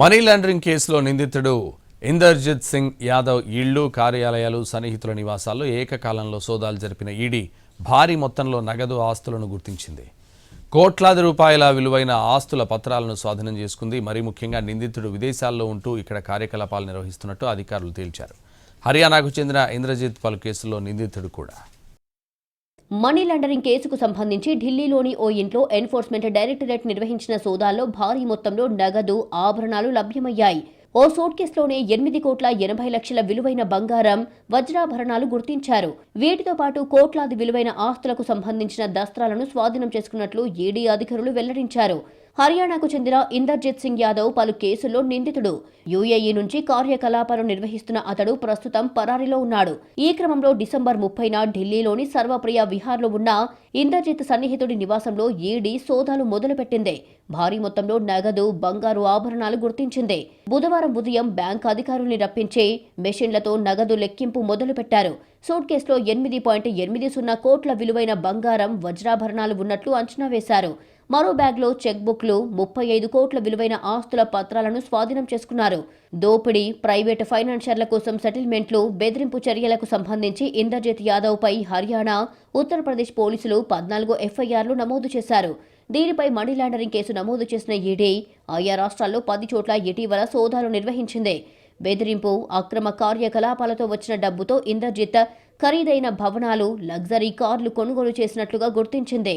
Money laundering కేసులో నిందితుడు ఇందర్జిత్ సింగ్ యాదవ్ ఇళ్ళు కార్యాలయాలు సన్నిహితుల నివాసాల్లో ఏకకాలంలో సోదాలు జరిపిన ఈడీ భారీ మొత్తంలో నగదు ఆస్తులను గుర్తించింది. కోట్లాది రూపాయల విలువైన ఆస్తుల పత్రాలను స్వాధీనం చేసుకుంది. మరీ ముఖ్యంగా నిందితుడు విదేశాల్లో ఉంటూ ఇక్కడ కార్యకలాపాలు నిర్వహిస్తున్నట్టు అధికారులు తేల్చారు. హర్యానాకు చెందిన ఇంద్రజిత్ పలు కేసుల్లో నిందితుడు కూడా. మనీ లాండరింగ్ కేసుకు సంబంధించి ఢిల్లీలోని ఓ ఇంట్లో ఎన్ఫోర్స్మెంట్ డైరెక్టరేట్ నిర్వహించిన సోదాల్లో భారీ మొత్తంలో నగదు ఆభరణాలు లభ్యమయ్యాయి. ఓ సూట్ కేసులోనే ఎనిమిది కోట్ల ఎనభై లక్షల విలువైన బంగారం వజ్రాభరణాలు గుర్తించారు. వీటితో పాటు కోట్లాది విలువైన ఆస్తులకు సంబంధించిన దస్త్రాలను స్వాధీనం చేసుకున్నట్లు ఈడీ అధికారులు వెల్లడించారు. హర్యానాకు చెందిన ఇందర్జిత్ సింగ్ యాదవ్ పలు కేసుల్లో నిందితుడు. యూఏఈ నుంచి కార్యకలాపాలు నిర్వహిస్తున్న అతడు ప్రస్తుతం పరారీలో ఉన్నాడు. ఈ క్రమంలో డిసెంబర్ ముప్పైన ఢిల్లీలోని సర్వప్రియ విహార్లో ఉన్న ఇందర్జిత్ సన్నిహితుడి నివాసంలో ఈడీ సోదాలు మొదలుపెట్టింది. భారీ మొత్తంలో నగదు బంగారు ఆభరణాలు గుర్తించింది. బుధవారం ఉదయం బ్యాంక్ అధికారుల్ని రప్పించి మెషిన్లతో నగదు లెక్కింపు మొదలుపెట్టారు. సూట్ కేసులో ఎనిమిది పాయింట్ ఎనిమిది సున్నా కోట్ల విలువైన బంగారం వజ్రాభరణాలు ఉన్నట్లు అంచనా వేశారు. మరో బ్యాగ్లో చెక్ బుక్లు ముప్పై ఐదు కోట్ల విలువైన ఆస్తుల పత్రాలను స్వాధీనం చేసుకున్నారు. దోపిడీ ప్రైవేట్ ఫైనాన్షియర్ల కోసం సెటిల్మెంట్లు బెదిరింపు చర్యలకు సంబంధించి ఇందర్జిత్ యాదవ్పై హర్యానా ఉత్తరప్రదేశ్ పోలీసులు పద్నాలుగు ఎఫ్ఐఆర్లు నమోదు చేశారు. దీనిపై మనీ లాండరింగ్ కేసు నమోదు చేసిన ఈడీ ఆయా రాష్ట్రాల్లో పది చోట్ల ఇటీవల సోదాలు నిర్వహించింది. బెదిరింపు అక్రమ కార్యకలాపాలతో వచ్చిన డబ్బుతో ఇందర్జిత్ ఖరీదైన భవనాలు లగ్జరీ కార్లు కొనుగోలు చేసినట్లుగా గుర్తించింది.